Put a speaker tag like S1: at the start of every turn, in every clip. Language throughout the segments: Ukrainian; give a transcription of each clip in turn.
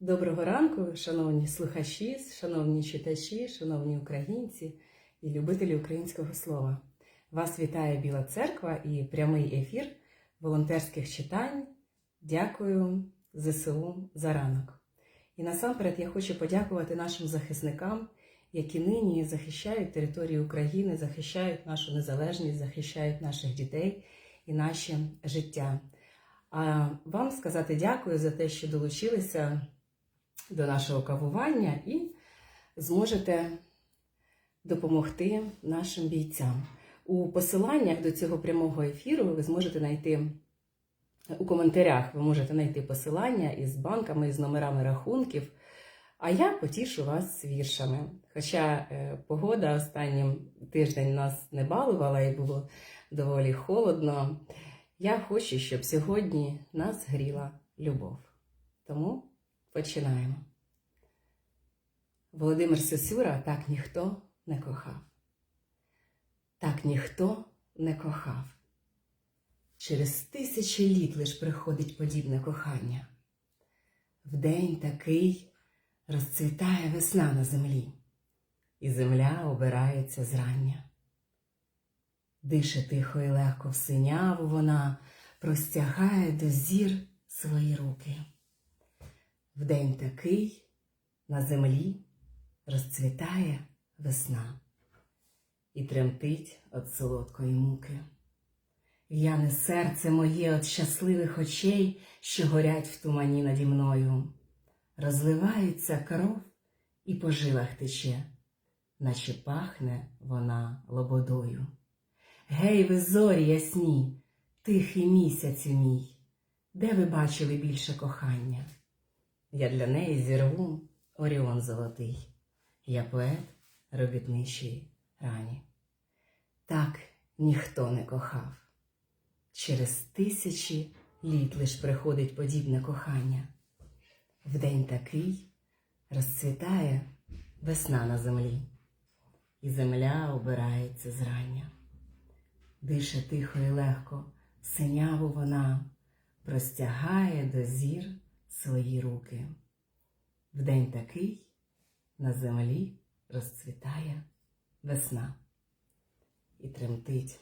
S1: Доброго ранку, шановні слухачі, шановні читачі, шановні українці і любителі українського слова. Вас вітає Біла Церква і прямий ефір волонтерських читань. Дякую ЗСУ за ранок. І насамперед я хочу подякувати нашим захисникам, які нині захищають територію України, захищають нашу незалежність, захищають наших дітей і наше життя. А вам сказати дякую за те, що долучилися до нашого кавування і зможете допомогти нашим бійцям. У посиланнях до цього прямого ефіру ви зможете знайти у коментарях, ви можете знайти посилання із банками, із номерами рахунків. А я потішу вас віршами. Хоча е, погода останнім тиждень нас не балувала і було доволі холодно. Я хочу, щоб сьогодні нас гріла любов. Тому починаємо. Володимир Сосюра так ніхто не кохав. Так ніхто не кохав. Через тисячі літ лиш приходить подібне кохання. В день такий розцвітає весна на землі, і земля обирається зрання. Дише тихо і легко в синяву вона простягає до зір свої руки. В день такий на землі розцвітає весна і тремтить від солодкої муки. В'яне серце моє від щасливих очей, що горять в тумані наді мною. Розливається кров і по жилах тече, наче пахне вона лободою. Гей, ви зорі ясні, тихий місяцю мій, де ви бачили більше кохання? Я для неї зірву Оріон золотий, я поет робітничий рані. Так ніхто не кохав. Через тисячі літ лиш приходить подібне кохання. В день такий розцвітає весна на землі, і земля обирається зрання. Дише тихо і легко, синяву вона простягає до зір свої руки. В день такий на землі розцвітає весна і тремтить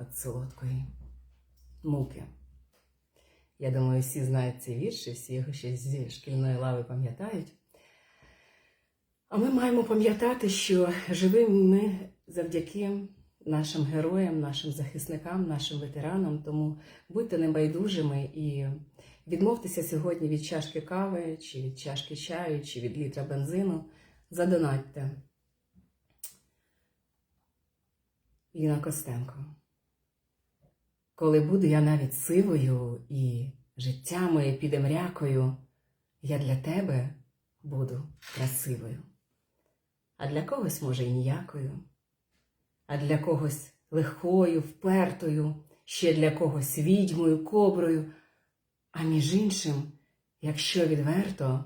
S1: від солодкої муки. Я думаю, всі знають ці вірші, всі його ще зі шкільної лави пам'ятають. А ми маємо пам'ятати, що живим ми завдяки нашим героям, нашим захисникам, нашим ветеранам. Тому будьте небайдужими і відмовтеся сьогодні від чашки кави, чи від чашки чаю, чи від літра бензину. Задонатьте. Ліна Костенко. Коли буду я навіть сивою і життя моє піде мрякою, я для тебе буду красивою. А для когось, може, і ніякою, а для когось легкою, впертою, ще для когось відьмою, коброю. А між іншим, якщо відверто,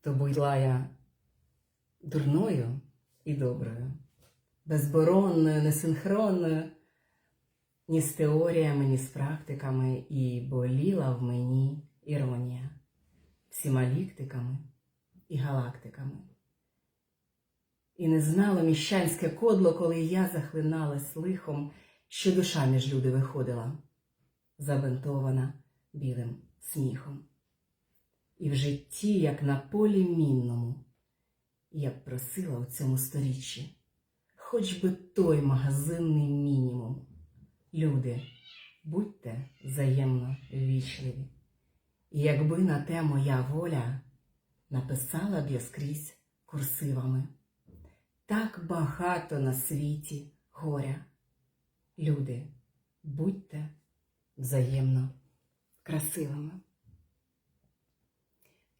S1: то була я дурною і доброю, безборонною, несинхронною ні з теоріями, ні з практиками, і боліла в мені іронія, всіма ліктиками і галактиками. І не знало міщанське кодло, коли я захлиналась лихом, що душа між люди виходила, забинтована білим сміхом. І в житті, як на полі мінному, я б просила у цьому сторіччі, хоч би той магазинний мінімум. Люди, будьте взаємно ввічливі. І якби на те моя воля написала б я скрізь курсивами. Так багато на світі горя. Люди, будьте взаємно красивими.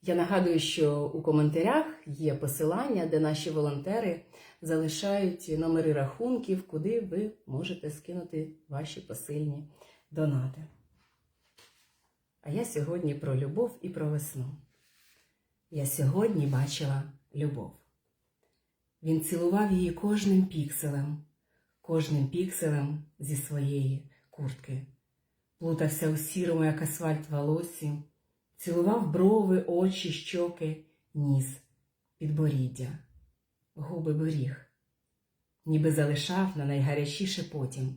S1: Я нагадую, що у коментарях є посилання, де наші волонтери залишають номери рахунків, куди ви можете скинути ваші посильні донати. А я сьогодні про любов і про весну. Я сьогодні бачила любов. Він цілував її кожним пікселем, кожним пікселем зі своєї куртки, плутався у сірому, як асфальт волосі, цілував брови, очі, щоки, ніс, підборіддя, губи беріг, ніби залишав на найгарячіше потім.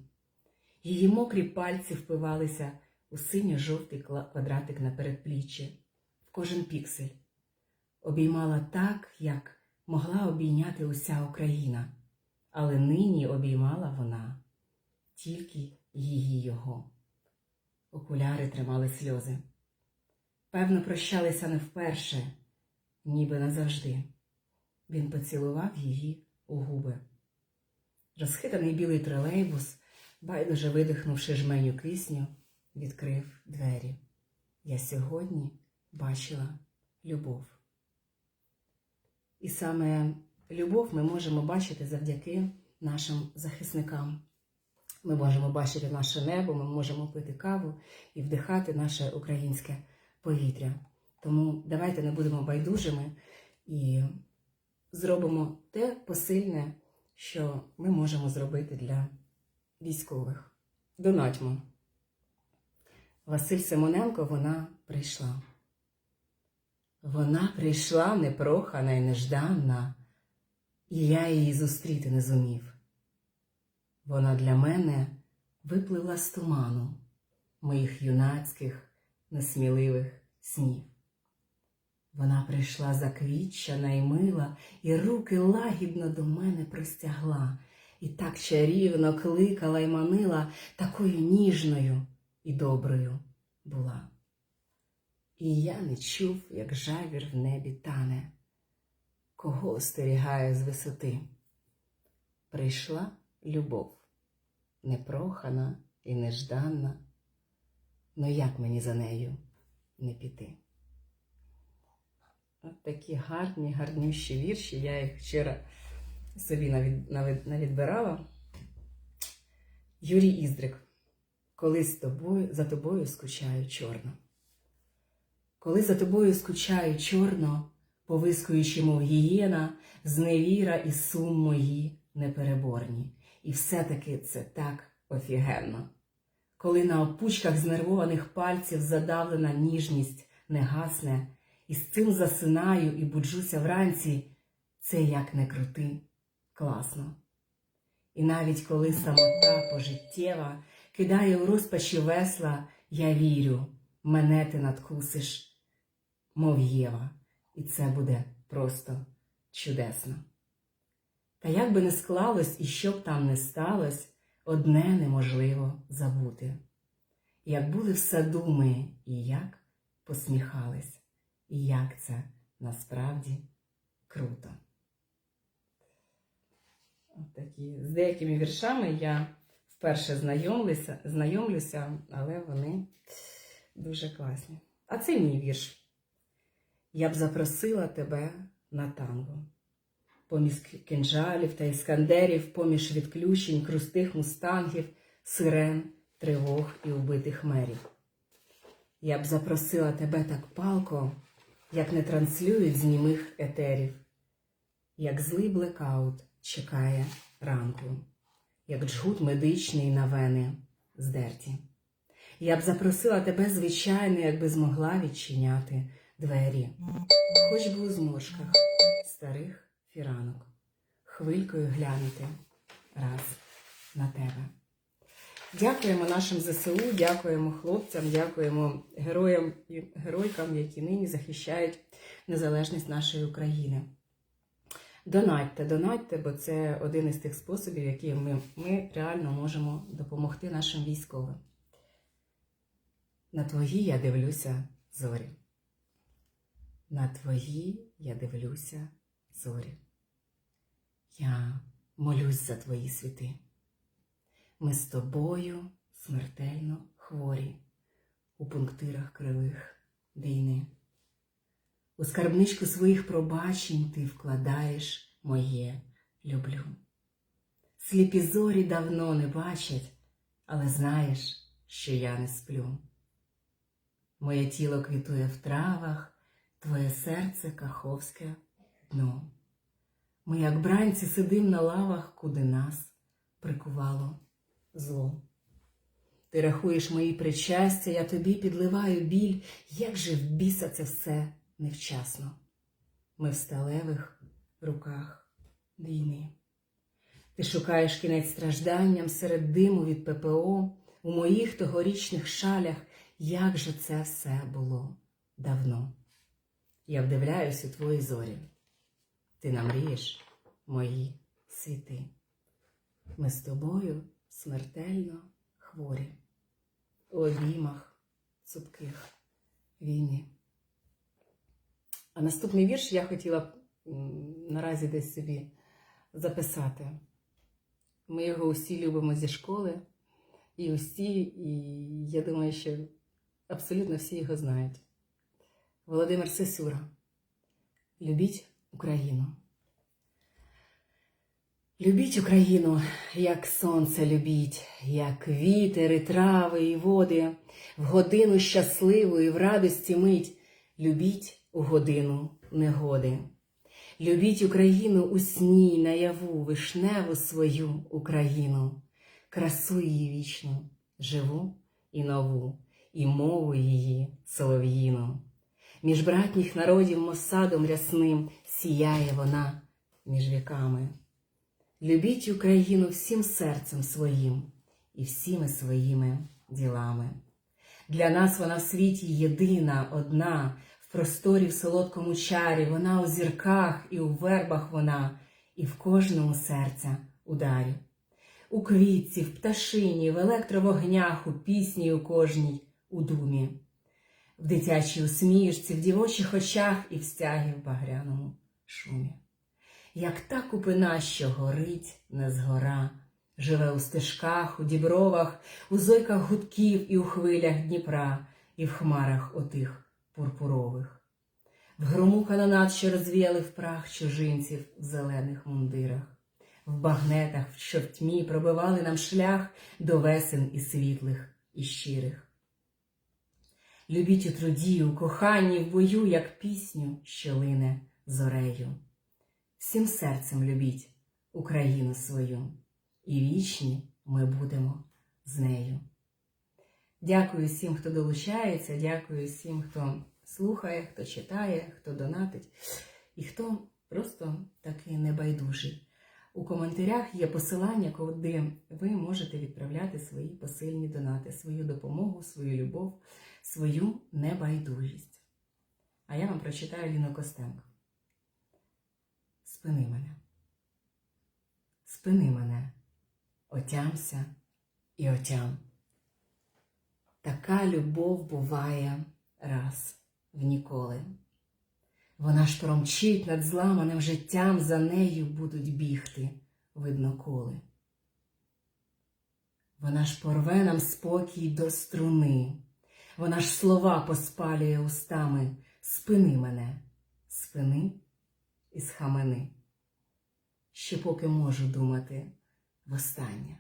S1: Її мокрі пальці впивалися у синьо-жовтий квадратик на передпліччі, в кожен піксель. Обіймала так, як могла обійняти уся Україна, але нині обіймала вона тільки її його. Окуляри тримали сльози. Певно, прощалися не вперше, ніби назавжди. Він поцілував її у губи. Розхитаний білий тролейбус, байдуже видихнувши жменю кисню, відкрив двері. Я сьогодні бачила любов. І саме любов ми можемо бачити завдяки нашим захисникам. Ми можемо бачити наше небо, ми можемо пити каву і вдихати наше українське повітря. Тому давайте не будемо байдужими і зробимо те посильне, що ми можемо зробити для військових. Донатьмо. Василь Симоненко вона прийшла. Вона прийшла непрохана і нежданна, і я її зустріти не зумів. Вона для мене випливла з туману моїх юнацьких, несміливих снів. Вона прийшла заквітчана і мила, і руки лагідно до мене простягла, і так чарівно кликала й манила, такою ніжною і доброю була. І я не чув, як жавір в небі тане, кого остерігає з висоти. Прийшла любов, непрохана і нежданна, но як мені за нею не піти? От такі гарні, гарнющі вірші. Я їх вчора собі навід, навід, навідбирала. Юрій Іздрик. Коли з тобою, за тобою скучаю чорно. Коли за тобою скучаю чорно, повискуючи, мов гієна, зневіра і сум мої непереборні. І все-таки це так офігенно. Коли на опучках знервованих пальців задавлена ніжність не гасне, і з цим засинаю і буджуся вранці, це як не крути, класно. І навіть коли самота пожиттєва кидає у розпачі весла, я вірю, мене ти надкусиш, мов Єва, і це буде просто чудесно. Та як би не склалось і що б там не сталось, одне неможливо забути. Як були в саду ми і як посміхались, і як це насправді круто. От такі. З деякими віршами я вперше знайомлюся, знайомлюся, але вони дуже класні. А це мій вірш. Я б запросила тебе на танго. Поміж кинжалів та іскандерів, поміж відключень, крустих мустангів, сирен, тривог і убитих мерів. Я б запросила тебе так палко, як не транслюють з німих етерів, як злий блекаут чекає ранку, як джгут медичний на вени здерті. Я б запросила тебе, звичайно, якби змогла відчиняти двері, хоч би у зморшках старих фіранок, хвилькою глянути раз на тебе. Дякуємо нашим ЗСУ, дякуємо хлопцям, дякуємо героям і геройкам, які нині захищають незалежність нашої України. Донатьте, донатьте, бо це один із тих способів, яким ми, ми реально можемо допомогти нашим військовим. На твої я дивлюся зорі. На твої я дивлюся зорі. Я молюсь за твої світи. Ми з тобою смертельно хворі у пунктирах кривих війни. У скарбничку своїх пробачень ти вкладаєш моє люблю. Сліпі зорі давно не бачать, але знаєш, що я не сплю. Моє тіло квітує в травах, твоє серце каховське дно. Ми, як бранці, сидим на лавах, куди нас прикувало зло. Ти рахуєш мої причастя, я тобі підливаю біль, як же в біса це все невчасно. Ми в сталевих руках війни. Ти шукаєш кінець стражданням серед диму від ППО, у моїх тогорічних шалях, як же це все було давно. Я вдивляюсь у твої зорі. Ти намрієш мої світи. Ми з тобою смертельно хворі, у обіймах цупких війни. А наступний вірш я хотіла б наразі десь собі записати. Ми його усі любимо зі школи, і усі, і я думаю, що абсолютно всі його знають. Володимир Сесюра. Любіть Україну. Любіть Україну, як сонце любіть, як вітер, і трави, і води, в годину щасливу і в радості мить. Любіть у годину негоди. Любіть Україну у сні, наяву, вишневу свою Україну, красу її вічну, живу і нову, і мову її солов'їну. Між братніх народів мосадом рясним сіяє вона між віками. Любіть Україну всім серцем своїм і всіми своїми ділами. Для нас вона в світі єдина, одна, в просторі в солодкому чарі, вона у зірках і у вербах вона, і в кожному серця ударі. У квітці, в пташині, в електровогнях, у пісні у кожній, у думі, в дитячій усмішці, в дівочих очах і в стягі в багряному шумі. Як та купина, що горить не згора, живе у стежках, у дібровах, у зойках гудків і у хвилях Дніпра, і в хмарах отих пурпурових, в грому канонат, що розвіяли в прах чужинців в зелених мундирах, в багнетах, що в тьмі пробивали нам шлях до весен і світлих, і щирих. Любіть у труді, у коханні, в бою, як пісню, що лине зорею. Всім серцем любіть Україну свою, і вічні ми будемо з нею. Дякую всім, хто долучається, дякую всім, хто слухає, хто читає, хто донатить і хто просто такий небайдужий. У коментарях є посилання, куди ви можете відправляти свої посильні донати, свою допомогу, свою любов, свою небайдужість. А я вам прочитаю Ліну Костенко. Спини мене. Спини мене, отямся і отям. Така любов буває раз в ніколи. Вона ж промчить над зламаним життям, за нею будуть бігти, видно коли. Вона ж порве нам спокій до струни, вона ж слова поспалює устами. Спини мене, спини і схамени. Ще поки можу думати востаннє.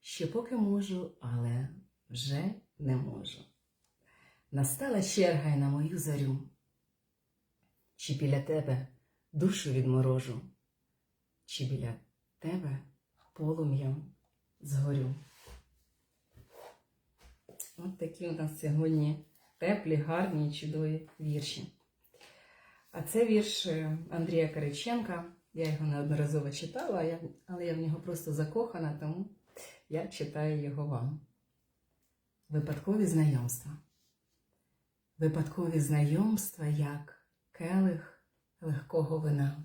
S1: Ще поки можу, але вже не можу. Настала черга й на мою зарю. Чи біля тебе душу відморожу, чи біля тебе полум'ям згорю. От такі у нас сьогодні теплі, гарні, і чудові вірші. А це вірш е, Андрія Кириченка. Я його неодноразово читала, але я в нього просто закохана, тому я читаю його вам. Випадкові знайомства. Випадкові знайомства, як келих легкого вина.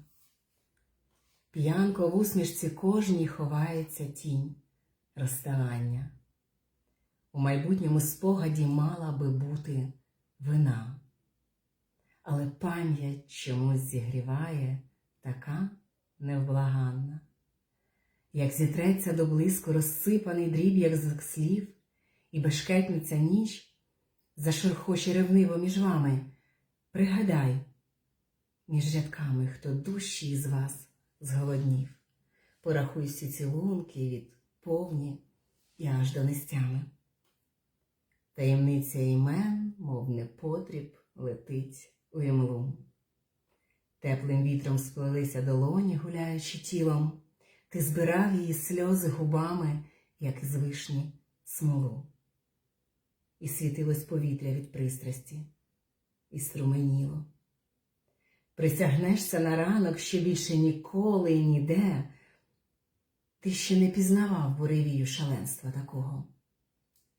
S1: П'янко в усмішці кожній ховається тінь розставання. У майбутньому спогаді мала би бути вина але пам'ять чомусь зігріває така невблаганна. Як зітреться до блиску розсипаний дріб'язок слів, і бешкетниця ніч зашурхоче ревниво між вами, пригадай, між рядками, хто дужчий із вас зголоднів, порахуй всі цілунки від повні і аж до нестями. Таємниця імен, мов непотріб, летить у імлу. Теплим вітром сплелися долоні, гуляючи тілом, ти збирав її сльози губами, як із вишні смолу. І світилось повітря від пристрасті, і струменіло. Присягнешся на ранок, що більше ніколи і ніде. Ти ще не пізнавав буревію шаленства такого.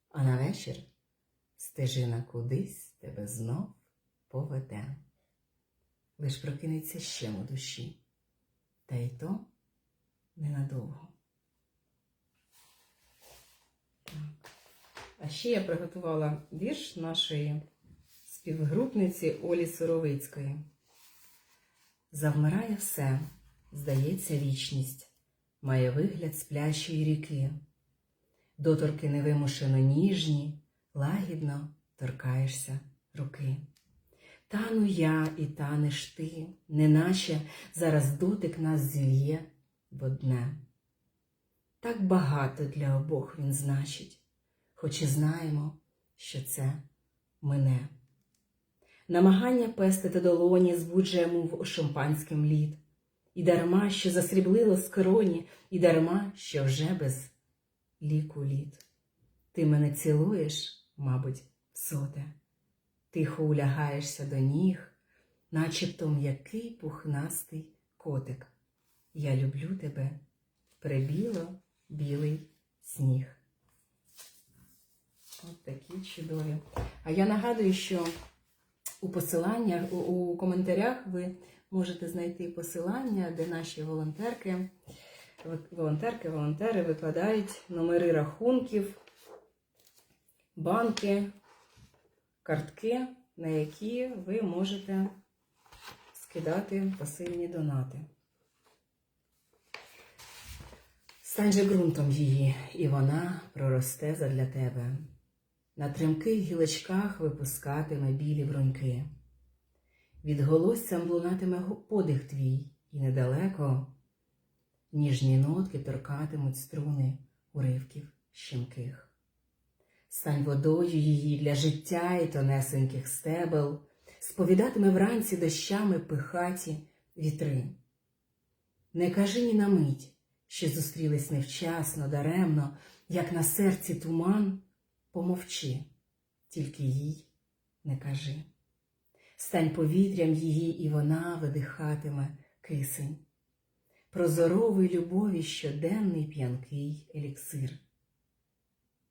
S1: А на вечір стежина кудись тебе знов поведе. Лиш прокинеться ще у душі, та й то ненадовго. А ще я приготувала вірш нашої співгрупниці Олі Суровицької. Завмирає все, здається, вічність, має вигляд сплячої ріки. Доторки невимушено ніжні, лагідно торкаєшся руки. Тану я і танеш ти, неначе зараз дотик нас зільє в одне. Так багато для обох він значить, хоч і знаємо, що це мине. Намагання пестити долоні збуджує мов шампанським лід, і дарма, що засріблило скроні, і дарма, що вже без ліку лід. Ти мене цілуєш, мабуть, соте, тихо улягаєшся до ніг, начебто м'який пухнастий котик. Я люблю тебе, прибіло білий сніг. От такі чудові. А я нагадую, що у посиланнях, у, у коментарях ви можете знайти посилання, де наші волонтерки, волонтерки, волонтери викладають номери рахунків, банки, картки, на які ви можете скидати посильні донати. Стань же ґрунтом її, і вона проросте задля тебе. На тремких гілочках випускатиме білі броньки. Від голосцям лунатиме подих твій, і недалеко ніжні нотки торкатимуть струни уривків щемких. Стань водою її для життя і тонесеньких стебел, сповідатиме вранці дощами пихаті вітри. Не кажи ні на мить, що зустрілись невчасно, даремно, як на серці туман, помовчи, тільки їй не кажи. Стань повітрям її, і вона видихатиме кисень. Прозоровий любові щоденний п'янкий еліксир.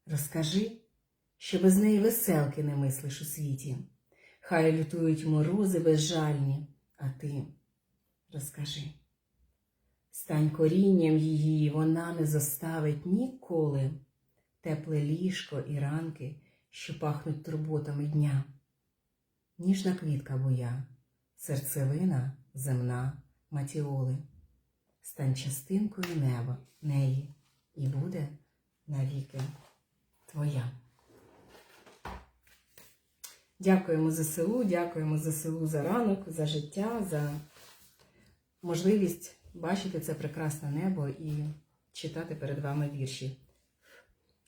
S1: Розкажи, що без неї веселки не мислиш у світі. Хай лютують морози безжальні, а ти розкажи. Стань корінням її, вона не зоставить ніколи тепле ліжко і ранки, що пахнуть турботами дня. Ніжна квітка боя, серцевина земна матіоли. Стань частинкою неба, неї, і буде навіки твоя. Дякуємо ЗСУ, дякуємо ЗСУ за ранок, за життя, за можливість бачити це прекрасне небо і читати перед вами вірші.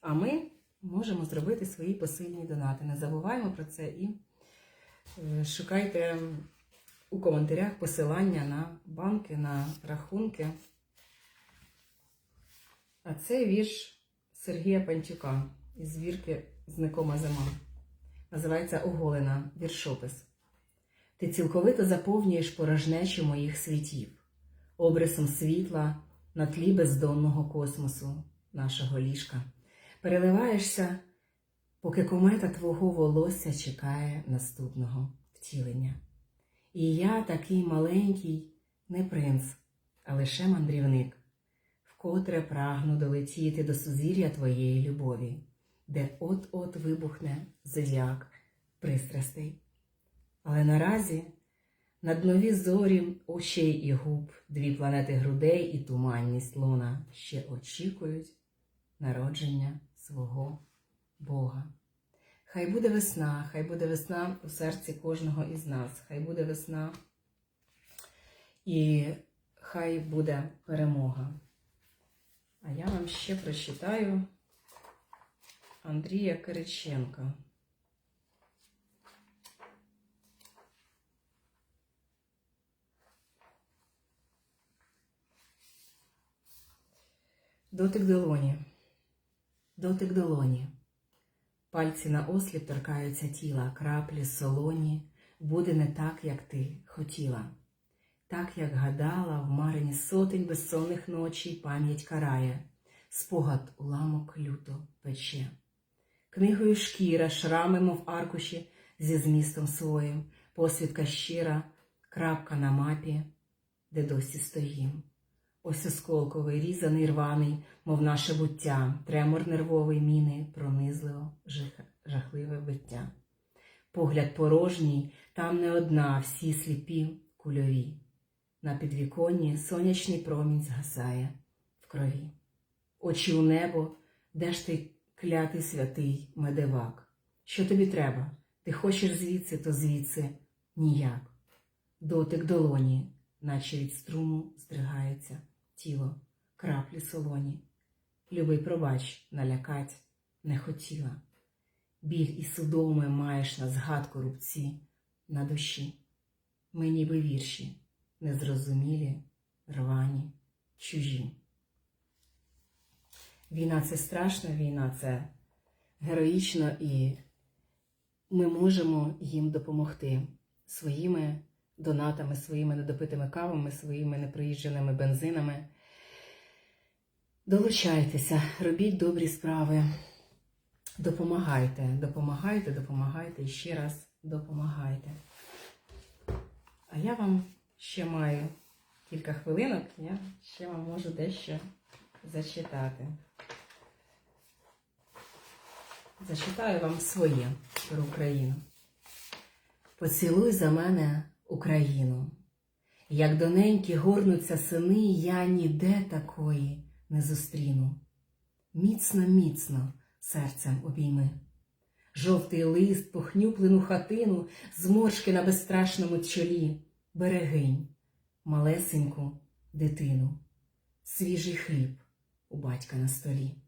S1: А ми можемо зробити свої посильні донати. Не забуваємо про це і е, шукайте у коментарях посилання на банки, на рахунки. А це вірш Сергія Пантюка із звірки Зникома зима. Називається Оголена віршопис. Ти цілковито заповнюєш порожнечу моїх світів, обрисом світла на тлі бездонного космосу, нашого ліжка. Переливаєшся, поки комета твого волосся чекає наступного втілення. І я такий маленький, не принц, а лише мандрівник, вкотре прагну долетіти до сузір'я твоєї любові, де от-от вибухне зодіак пристрастей. Але наразі над нові зорі очей і губ, дві планети грудей і туманність луна ще очікують народження свого Бога. Хай буде весна, хай буде весна у серці кожного із нас, хай буде весна і хай буде перемога. А я вам ще прочитаю Андрія Кириченка. Дотик долоні. дотик долоні. Пальці на осліп торкаються тіла, краплі солоні, буде не так, як ти хотіла. Так, як гадала, в марині сотень безсонних ночей пам'ять карає, спогад уламок люто пече. Книгою шкіра, шрами, мов аркуші, зі змістом своїм, посвідка щира, крапка на мапі, де досі стоїм. Ось осколковий, різаний, рваний, мов наше буття, тремор нервовий міни, пронизливо, жахливе биття. Погляд порожній, там не одна, всі сліпі кульорі. На підвіконні сонячний промінь згасає в крові. Очі у небо, де ж ти клятий святий медивак? Що тобі треба? Ти хочеш звідси, то звідси ніяк. Дотик долоні, наче від струму здригається тіло, краплі солоні. Любий пробач, налякать не хотіла. Біль і судоми маєш на згадку рубці на душі. Ми ніби вірші, незрозумілі, рвані, чужі. Війна це страшна, війна це героїчно, і ми можемо їм допомогти своїми донатами, своїми недопитими кавами, своїми непроїждженими бензинами. Долучайтеся, робіть добрі справи, допомагайте, допомагайте, допомагайте і ще раз допомагайте. А я вам ще маю кілька хвилинок, я ще вам можу дещо зачитати. Зачитаю вам своє про Україну. Поцілуй за мене Україну. Як до неньки горнуться сини, я ніде такої не зустріну. Міцно, міцно серцем обійми. Жовтий лист, похнюплену хатину, зморшки на безстрашному чолі, берегинь, малесеньку дитину, свіжий хліб у батька на столі.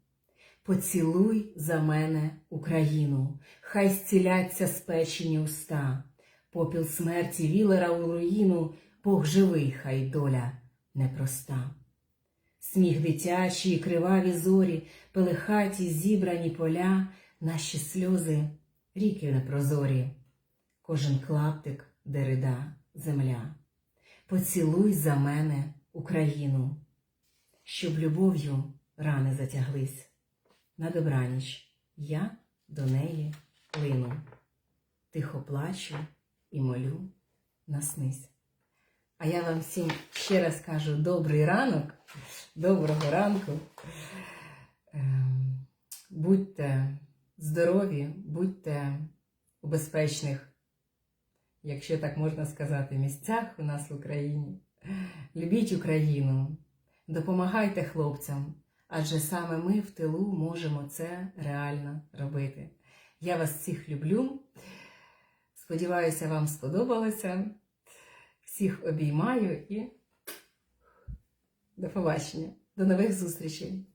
S1: Поцілуй за мене Україну, хай зціляться спечені уста, попіл смерті вілера у руїну, Бог живий, хай доля непроста. Сміх дитячий, криваві зорі, пелехаті зібрані поля, наші сльози, ріки непрозорі, кожен клаптик, де рида земля. Поцілуй за мене Україну, щоб любов'ю рани затяглись. На добраніч я до неї лину, тихо плачу і молю, наснись. А я вам всім ще раз кажу добрий ранок, доброго ранку. Ем, Будьте здорові, будьте у безпечних, якщо так можна сказати, місцях у нас в Україні. Любіть Україну, допомагайте хлопцям, адже саме ми в тилу можемо це реально робити. Я вас всіх люблю. Сподіваюся, вам сподобалося. Всіх обіймаю і до побачення. До нових зустрічей!